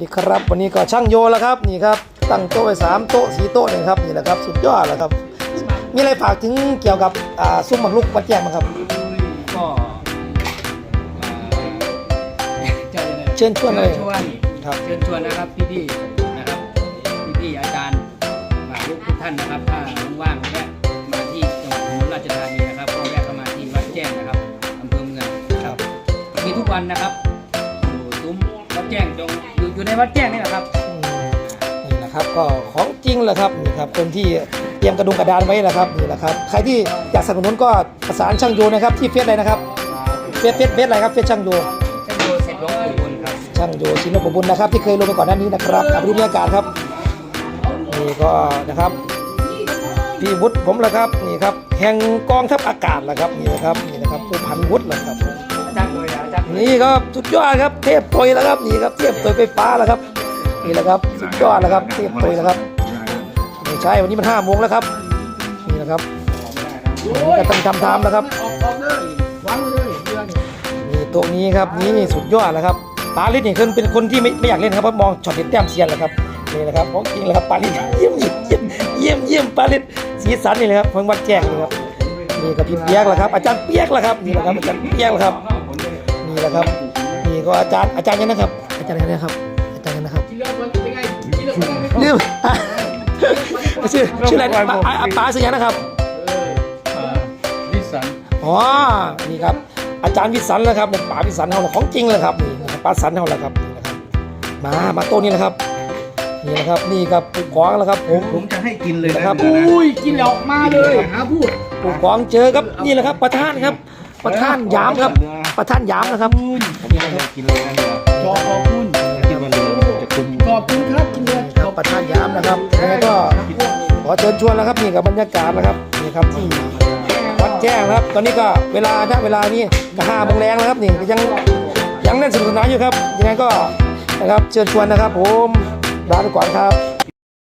ดีครับ วันนี้ก็ช่างโยแล้วครับนี่ครับตั้งโต๊ะไปสามโต๊ะสี่โต๊ะนี่ครับนี่แหละครับสุดยอดแล้วครับ มีอะไรฝากถึงเกี่ยวกับอ่าซุ้มหมักลุกวัดแจ้งบ้างครับ ก็อ่าจะยังไงเชิญชวนเลยเชิญชวนครับ เชิญชวนนะครับพี่ๆนะครับพี่ๆอาจารย์หมากรุกทุกท่านนะครับถ้าว่างๆแวะมาที่จังหวัดอุบลราชธานีนะครับก็แวะเข้ามาที่วัดแจ้งนะครับอำเภอเมืองครับมีทุกวันนะครับอยู่ซุ้มวัดแจ้งจง อยู่อยู่ในวัดแจ้งนี่แหละครับอืมนี่นะครับก็ของจริงแหละครับนี่ครับคนที่เตรียมกระดุมกระดานไว้แหละครับนี่แหละครับใครที่อยากสนับสนุนก็ประสานช่างโยนะครับที่เฟซเลยนะครับเฟซเฟซเฟซอะไรครับเฟซช่างโยช่างโยเสร็จหลวงปู่บุญครับช่างโยชินโนปบุญนะครับที่เคยลงไปก่อนหน้านี้นะครับกับรูปบรรยากาศครับนี่ก็นะครับพี่วุฒิผมแหละครับนี่ครับแห่งกองทัพอากาศแหละครับนี่นะครับนี่นะครับผู้พันวุฒิแหละครับ นี่ครับสุดยอดครับเทพตอยแล้วครับนี่ครับเทพตอยไฟฟ้าแล้วครับนี่แหละครับสุดยอดแล้วครับเทพตอยแล้วครับไม่ใช่วันนี้มันห้าโมงแล้วครับนี่นะครับก็ต้องทำตามแล้วครับออกเลยวางเลยเดือนนี่โต๊ะนี้ครับนี่สุดยอดแล้วครับปาลิสนี่คือเป็นคนที่ไม่ไม่อยากเล่นครับเพราะมองช็อตเด็ดแต้มเซียนแหละครับนี่แหละครับของจริงเลยครับปาลิสเยี่ยมเยี่ยมเยี่ยมเยี่ยมปาลิสสีสันนี่เลยครับเพิ่งวัดแจ้งเลยครับนี่กับพี่เปียกแหละครับอาจารย์เปียกแหละครับนี่แหละครับอาจารย์เปียกแหละครับ ละครับนี่ก็อาจารย์อาจารย์ยังนะครับ อาจารย์ยังนะครับ อาจารย์ยังนะครับกินแล้วมันเป็นไงกินแล้วมันไม่ลืมชื่อชื่ออะไรป้าป้าป้าชื่อยังนะครับวิสันอ๋อนี่ครับ อาจารย์วิสันนะครับเป็นป๋าวิสันเขาของจริงเลยครับนี่นะครับป๋าสันเขาแหละครับนี่นะครับมามาโต๊ะนี้นะครับนี่นะครับนี่ครับปลูกของแล้วครับผมผมจะให้กินเลยนะนะครับอุ้ยกินแล้วมาเลยหาพูดปลูกของเจอครับนี่แหละครับ ประธานครับ ประธานยามครับ ประธานยามนะครับนี่นะครับกินเลยนะเนี่ยขอขอบคุณกินมาเลยจะคุณขอบคุณครับกินเลยครับประธานยามนะครับยังไงก็ขอเชิญชวนแล้วครับนี่กับบรรยากาศนะครับนี่ครับที่วัดแจ้งนะครับ ตอนนี้ก็เวลาณเวลานี้ก็ห้าโมงแรงแล้วครับนี่ก็ยังยังเล่นสนุกสนานอยู่ครับยังไงก็นะครับเชิญชวนนะครับ ผมลาไปก่อนครับ